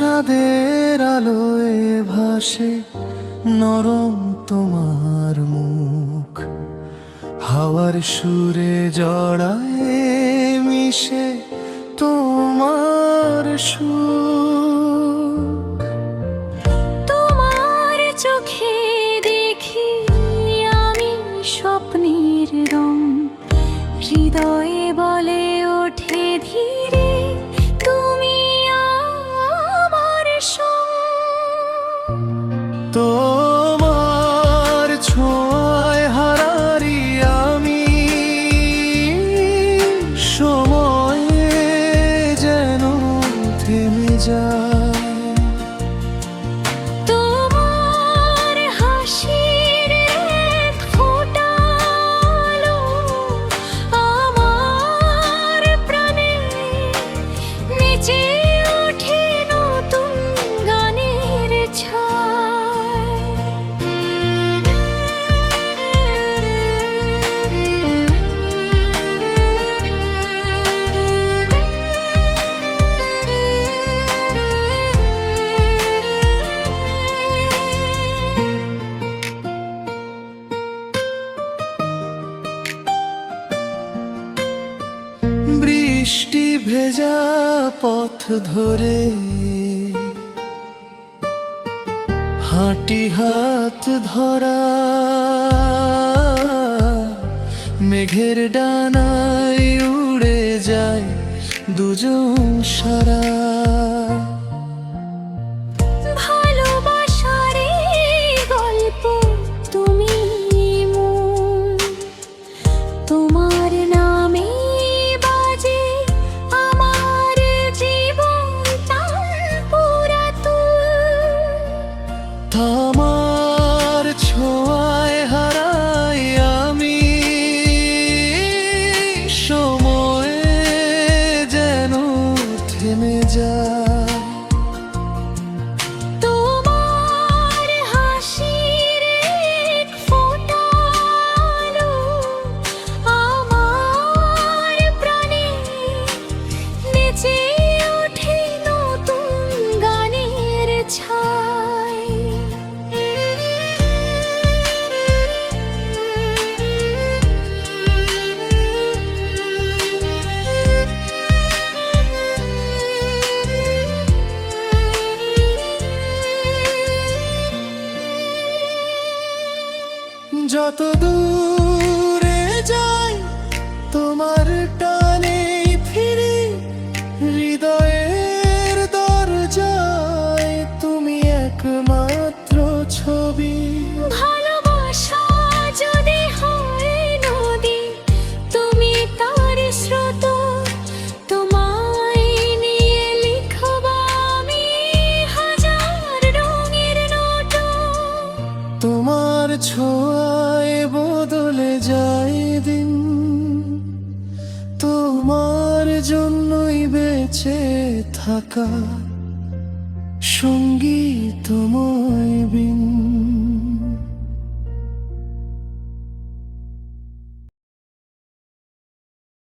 চাঁদের আলোয় ভাসে নরম তোমার মুখ। হাওয়ার সুরে জড়ায় মিশে তোমার সুর। তোমার চোখে দেখি আমি স্বপ্নের রং। হৃদয়ে বলে ওঠে ধীরে তোমার বৃষ্টি ভেজা পথ ধরে হাঁটি হাত ধরা মেঘের ডানায় উড়ে যায় দুজন সারা। তোমার যত দূরে যাই তোমার টানে ফিরে হৃদয়ের দরজায় তুমি একমাত্র ছবি। ভালোবাসা যদি হয় নদী তুমি তার স্রোত তোমায় নিয়ে লিখব আমি হাজার রঙের নোট। তোমার ছোঁয়ায় জন্যই বেঁচে থাকা সঙ্গী তোমায় বিন